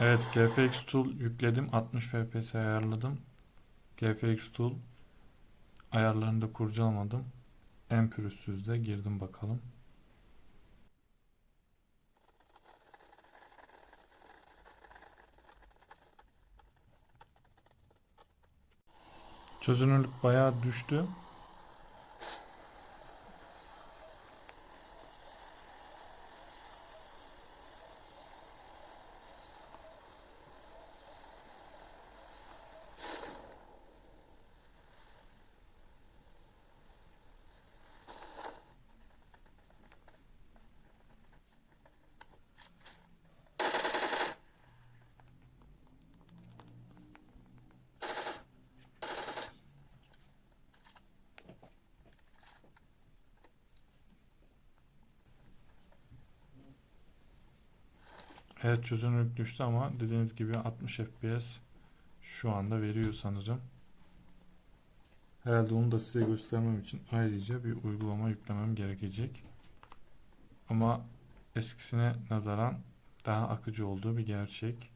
Evet GFX Tool yükledim. 60 FPS ayarladım. GFX Tool ayarlarını da kurcalamadım. En pürüzsüzde girdim bakalım. Çözünürlük bayağı düştü. Evet çözünürlük düştü ama dediğiniz gibi 60 FPS şu anda veriyor sanırım. Herhalde onu da size göstermem için ayrıca bir uygulama yüklemem gerekecek. Ama eskisine nazaran daha akıcı olduğu bir gerçek.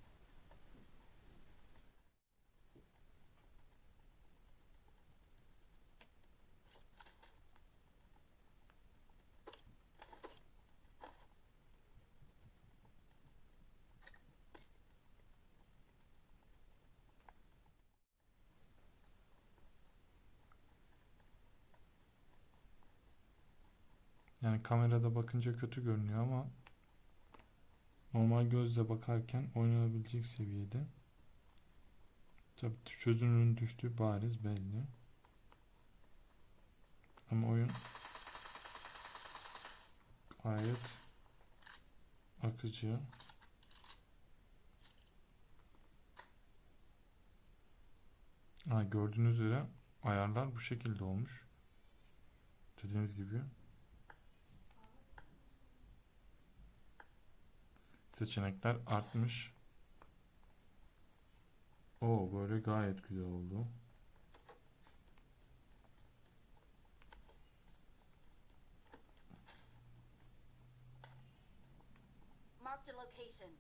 Yani kamerada bakınca kötü görünüyor ama normal gözle bakarken oynanabilecek seviyede. Tabii çözünürlüğün düştüğü bariz belli. Ama oyun gayet akıcı. Ha, gördüğünüz üzere ayarlar bu şekilde olmuş. Dediğiniz gibi. Seçenekler artmış. O böyle gayet güzel oldu. Marked a location.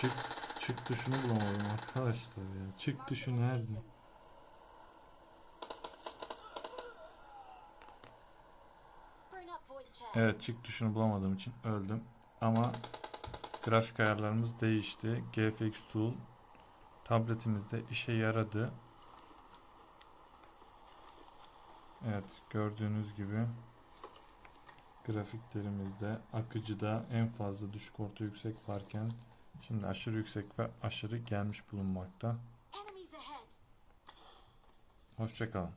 Çık çık tuşunu bulamadım arkadaşlar ya. Çık tuşu nerede? Evet çık tuşunu bulamadığım için öldüm. Ama grafik ayarlarımız değişti. GFX Tool tabletimizde işe yaradı. Evet gördüğünüz gibi grafiklerimizde akıcıda en fazla düşük orta yüksek varken şimdi aşırı yüksek ve aşırı gelmiş bulunmakta. Hoşçakalın.